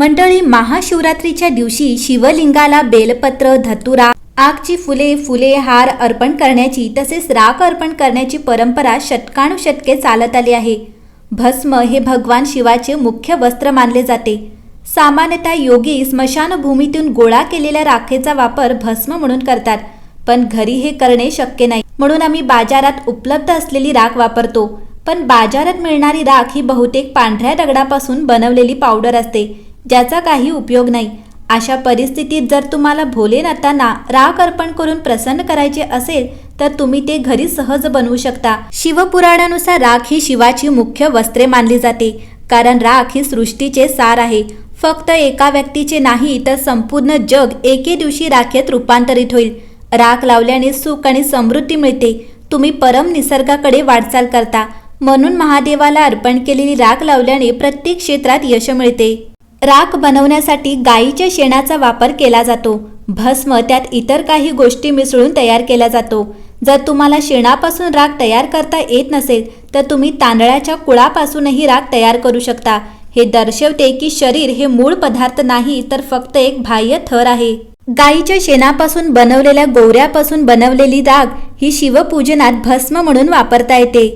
मंडळी महाशिवरात्रीच्या दिवशी शिवलिंगाला बेलपत्र धतुरा आगची फुले फुले हार अर्पण करण्याची तसेच राख अर्पण करण्याची परंपरा शतकानुशतके चालत आली आहे. भस्म हे भगवान शिवाचे मुख्य वस्त्र मानले जाते. सामान्यतः योगी स्मशानभूमीतून गोळा केलेल्या राखेचा वापर भस्म म्हणून करतात पण घरी हे करणे शक्य नाही. म्हणून आम्ही बाजारात उपलब्ध असलेली राख वापरतो पण बाजारात मिळणारी राख ही बहुतेक पांढऱ्या दगडापासून बनवलेली पावडर असते. ज्याचा काही उपयोग नाही. अशा परिस्थितीत जर तुम्हाला भोलेनाथांना राख अर्पण करून प्रसन्न करायचे असेल तर तुम्ही ते घरी सहज बनवू शकता. शिवपुराणानुसार राख ही शिवाची मुख्य वस्त्रे मानली जाते. कारण राख ही सृष्टीचे सार आहे. फक्त एका व्यक्तीचे नाही तर संपूर्ण जग एके दिवशी राखेत रूपांतरित होईल. राख लावल्याने सुख आणि समृद्धी मिळते. तुम्ही परम निसर्गाकडे वाटचाल करता. म्हणून महादेवाला अर्पण केलेली राख लावल्याने प्रत्येक क्षेत्रात यश मिळते. राख बनवण्यासाठी गायीच्या शेणाचा वापर केला जातो. भस्म त्यात इतर काही गोष्टी मिसळून तयार केला जातो. जर तुम्हाला शेणापासून राख तयार करता येत नसेल तर तुम्ही तांदळाच्या कुळापासूनही राख तयार करू शकता. हे दर्शवते की शरीर हे मूळ पदार्थ नाही तर फक्त एक बाह्य थर आहे. गायीच्या शेणापासून बनवलेल्या गोवऱ्यापासून बनवलेली राख ही शिवपूजनात भस्म म्हणून वापरता येते.